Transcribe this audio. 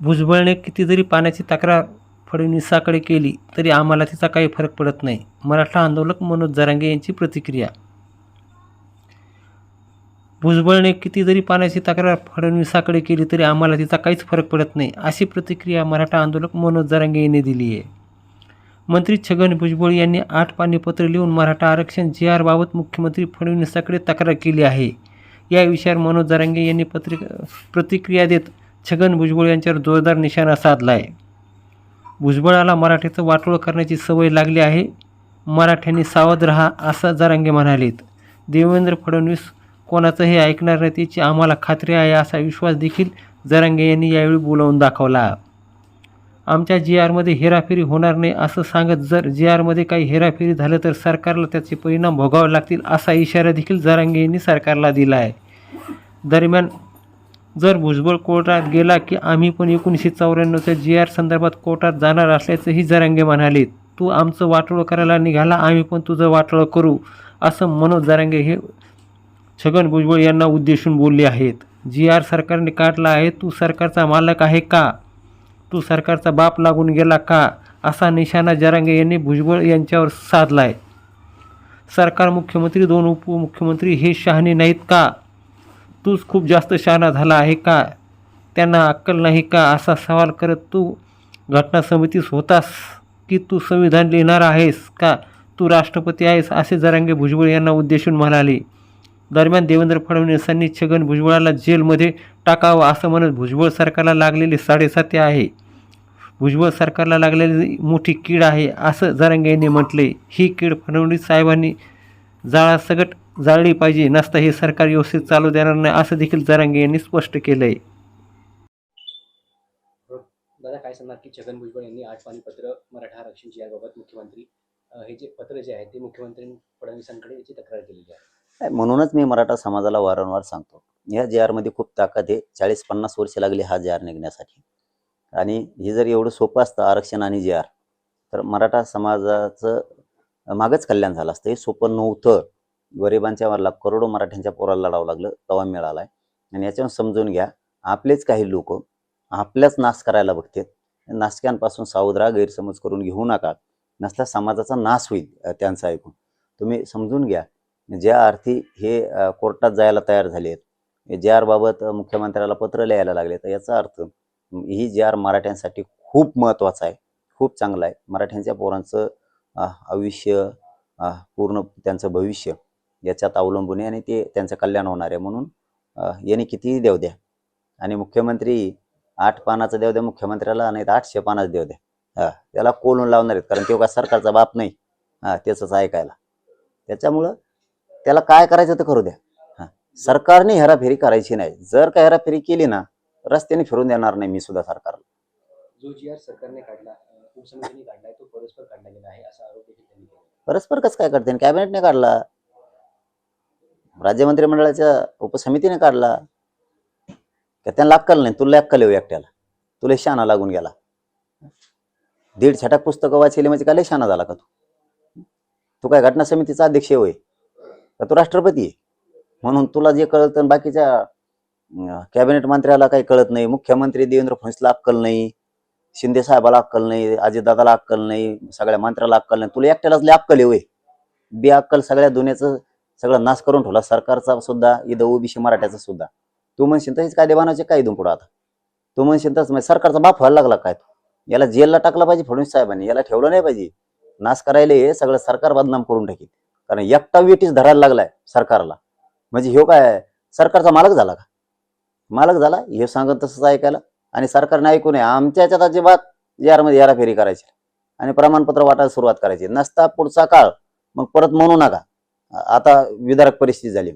भुजबळने किती जरी पाण्याची तक्रार फडणवीसाकडे केली तरी आम्हाला तिचा काही फरक पडत नाही. मराठा आंदोलक मनोज जरांगे यांची प्रतिक्रिया. भुजबळने किती जरी पाण्याची तक्रार फडणवीसाकडे केली तरी आम्हाला तिचा काहीच फरक पडत नाही अशी प्रतिक्रिया मराठा आंदोलक मनोज जरांगे यांनी दिली आहे. मंत्री छगन भुजबळ यांनी आठ पाणीपत्र लिहून मराठा आरक्षण जी आरबाबत मुख्यमंत्री फडणवीसाकडे तक्रार केली आहे. या विषयावर मनोज जरांगे यांनी पत्रिक प्रतिक्रिया देत छगन भुजबळ यांच्यावर जोरदार निशाणा साधला आहे भुजबळाला मराठीचं वाटोळ करण्याची सवय लागली आहे. मराठ्यांनी सावध रहा असं जरांगे म्हणालेत. देवेंद्र फडणवीस कोणाचंही ऐकणार नाही त्याची आम्हाला खात्री आहे असा विश्वास देखील जरांगे यांनी यावेळी बोलावून दाखवला. आमच्या जी आरमध्ये हेराफेरी होणार नाही असं सांगत जर जी आरमध्ये काही हेराफेरी झालं तर सरकारला त्याचे परिणाम भोगावे लागतील असा इशारा देखील जरांगे यांनी सरकारला दिला आहे दरम्यान जर भुजबळ कोर्टात गेला की आम्ही पण एकोणीसशे चौऱ्याण्णवच्या जी आर संदर्भात कोर्टात जाणार असल्याचंही जरांगे म्हणाले. तू आमचं वाटोळं करायला निघाला आम्ही पण तुझं वाटोळं करू असं मनोज जरांगे हे छगन भुजबळ यांना उद्देशून बोलले आहेत. जी आर सरकारने काढला आहे तू सरकारचा मालक आहे का? तू सरकारचा बाप लागून गेला का? असा निशाणा जरांगे यांनी भुजबळ यांच्यावर साधला आहे सरकार मुख्यमंत्री दोन उपमुख्यमंत्री हे शहाणे नाहीत का? तूच खूप जास्त शहाणा झाला आहे का? त्यांना अक्कल नाही का? असा सवाल करत तू घटना समितीस होतास की तू संविधान लिहिणार आहेस का? तू राष्ट्रपती आहेस असे जरांगे भुजबळ यांना उद्देशून म्हणाले. दरम्यान देवेंद्र फडणवीसांनी छगन भुजबळाला जेलमध्ये टाकावं असं म्हणत भुजबळ सरकारला लागलेले साडेसाती आहे. भुजबळ सरकारला लागलेली मोठी कीड आहे असं जरांगे यांनी म्हटले. ही कीड फडणवीस साहेबांनी जाळासकट जाळली पाहिजे नसता हे सरकार व्यवस्थित चालू देणार नाही असं देखील जरांगे यांनी स्पष्ट केलं आहे दादा काय सांगणार की छगन भुजबळ यांनी आठ पाणीपत्र मराठा आरक्षण जी याबाबत मुख्यमंत्री हे जे पत्र जे आहे ते मुख्यमंत्री फडणवीसांकडे याची तक्रार केलेली आहे. म्हणूनच मी मराठा समाजाला वारंवार सांगतो. या जे आरमध्ये खूप ताकद आहे चाळीस पन्नास वर्ष लागली हा जे आर निघण्यासाठी. आणि हे जर एवढं सोपं असतं आरक्षण आणि जे आर तर मराठा समाजाचं मागच कल्याण झालं असतं. हे सोपं नव्हतं. गरिबांच्या मरला करोडो मराठ्यांच्या पोराला लढावं लागलं तवा मिळाला आहे आणि याच्यावर समजून घ्या आपलेच काही लोक आपल्याच नाश करायला बघतात. नाशक्यांपासून सावधरा गैरसमज करून घेऊ नका. नसला समाजाचा नाश होईल त्यांचा त्यांचं ऐकून. तुम्ही समजून घ्या ज्या अर्थी हे कोर्टात जायला तयार झाले आहेत जे आरबाबत मुख्यमंत्र्याला पत्र लिहायला लागले तर याचा अर्थ ही जे आर मराठ्यांसाठी खूप महत्त्वाचा आहे खूप चांगला आहे. मराठ्यांच्या पोरांचं आयुष्य पूर्ण त्यांचं भविष्य याच्यात अवलंबून आहे आणि ते त्यांचं कल्याण होणार आहे. म्हणून यांनी कितीही देव द्या. आणि मुख्यमंत्री आठ पानाचं देव द्या मुख्यमंत्र्याला नाही तर आठशे पानाचं देव द्या. हा त्याला कोलून लावणार आहेत कारण तो का सरकारचा बाप नाही. हा त्याचंच ऐकायला. त्याच्यामुळं त्याला काय करायचं तर करू द्या. हा. सरकारने हेराफेरी करायची नाही. जर का हेराफेरी केली ना रस्त्याने फिरून देणार नाही मी सुद्धा सरकारला. जो जी आर सरकारने काढला अं, उपसमितीने काढलाय तो परस्पर काढला गेला आहे असा आरोप देखील त्यांनी केला परस्पर कसं काय करते? कॅबिनेटने काढला. राज्य मंत्रिमंडळाच्या उपसमितीने काढला. का त्यांना अक्कल नाही? तुला अक्कल येऊ एकट्याला. तुला शाना लागून गेला. दीड छटाक पुस्तकं वाचली म्हणजे काय शाना झाला का तू? तू काय घटना समितीचा अध्यक्ष होय? का तू राष्ट्रपती आहे? म्हणून तुला जे कळतं बाकीच्या कॅबिनेट मंत्र्याला काही कळत नाही. मुख्यमंत्री देवेंद्र फडणवीसला अक्कल नाही. शिंदे साहेबाला अक्कल नाही अजितदादाला अक्कल नाही सगळ्या मंत्र्याला अक्कल नाही. तुला एकट्यालाच लय अक्कल आहे होय. बे अक्कल सगळ्या दुनियाचं सगळं नाश करून ठेवला. सरकारचा सुद्धा इथं ओबीसी मराठ्याचा सुद्धा. तू म्हणशील तरीच कायदे बनवायचे काय इथून पुढं आता? तू म्हणशील तसं म्हणजे सरकारचा बाप व्हायला लागला काय तू? याला जेलला टाकला पाहिजे फडणवीस साहेबांनी याला ठेवलं नाही पाहिजे. नाश करायला हे सगळं सरकार बदनाम करून टाकील कारण एकटा वेटीस धरायला लागलाय सरकारला. म्हणजे ह्यो काय सरकारचा मालक झाला का? मालक झाला? हे सांगत तसंच ऐकायला. आणि सरकारने ऐकू नये आमच्या याच्यात अजिबात यारमध्ये हेराफेरी करायची आणि प्रमाणपत्र वाटायला सुरुवात करायची. नसता पुढचा काळ मग परत म्हणू नका. आता विदारक परिस्थिती झाली.